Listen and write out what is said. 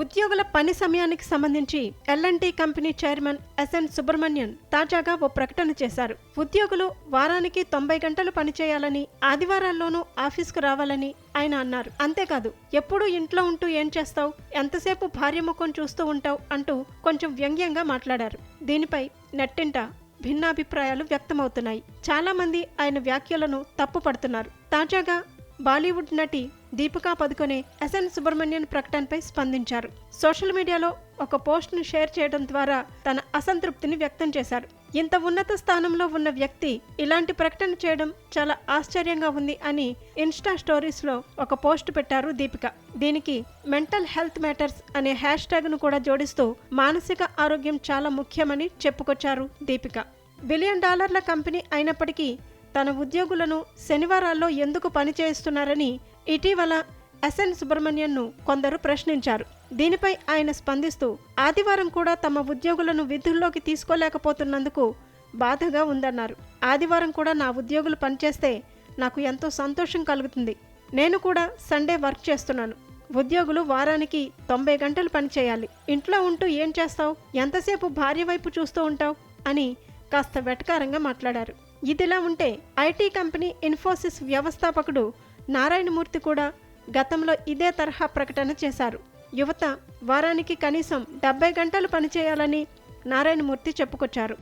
ఉద్యోగుల పని సమయానికి సంబంధించి L and T company chairman S N Subrahmanyan తాజాగా ఓ ప్రకటన చేశారు. ఉద్యోగులు వారానికి తొంభై గంటలు పనిచేయాలని ఆదివారాల్లోనూ ఆఫీస్కు రావాలని ఆయన అన్నారు. అంతేకాదు ఎప్పుడూ ఇంట్లో ఉంటూ ఏం చేస్తావు? ఎంతసేపు భార్య ముఖం చూస్తూ ఉంటావు? అంటూ కొంచెం వ్యంగ్యంగా మాట్లాడారు. దీనిపై నెట్టింట భిన్నాభిప్రాయాలు వ్యక్తమవుతున్నాయి. చాలామంది ఆయన వ్యాఖ్యలను తప్పుపడుతున్నారు. తాజాగా బాలీవుడ్ నటి దీపికా పదుకొనే ఎస్ఎన్ సుబ్రహ్మణ్యన్ ప్రకటనపై స్పందించారు. సోషల్ మీడియాలో ఒక పోస్ట్ను షేర్ చేయడం ద్వారా తన అసంతృప్తిని వ్యక్తం చేశారు. ఇంత ఉన్నత స్థానంలో ఉన్న వ్యక్తి ఇలాంటి ప్రకటన చేయడం చాలా ఆశ్చర్యంగా ఉంది అని ఇన్స్టా స్టోరీస్లో ఒక పోస్ట్ పెట్టారు దీపిక. దీనికి మెంటల్ హెల్త్ మ్యాటర్స్ అనే హ్యాష్ ట్యాగ్ను కూడా జోడిస్తూ మానసిక ఆరోగ్యం చాలా ముఖ్యమని చెప్పుకొచ్చారు దీపిక. బిలియన్ డాలర్ల కంపెనీ అయినప్పటికీ తన ఉద్యోగులను శనివారాల్లో ఎందుకు పనిచేస్తున్నారని ఇటీవల ఎస్ఎన్ సుబ్రహ్మణ్యన్ను కొందరు ప్రశ్నించారు. దీనిపై ఆయన స్పందిస్తూ ఆదివారం కూడా తమ ఉద్యోగులను విధుల్లోకి తీసుకోలేకపోతున్నందుకు బాధగా ఉందన్నారు. ఆదివారం కూడా నా ఉద్యోగులు పనిచేస్తే నాకు ఎంతో సంతోషం కలుగుతుంది. నేను కూడా సండే వర్క్ చేస్తున్నాను. ఉద్యోగులు వారానికి తొంభై గంటలు పనిచేయాలి ఇంట్లో ఉంటూ ఏం చేస్తావు? ఎంతసేపు భార్య వైపు చూస్తూ ఉంటావు? అని కాస్త వెటకారంగా మాట్లాడారు. ఇదిలా ఉంటే ఐటీ కంపెనీ ఇన్ఫోసిస్ వ్యవస్థాపకుడు నారాయణమూర్తి కూడా గతంలో ఇదే తరహా ప్రకటన చేశారు. యువత వారానికి కనీసం డెబ్బై గంటలు పనిచేయాలని నారాయణమూర్తి చెప్పుకొచ్చారు.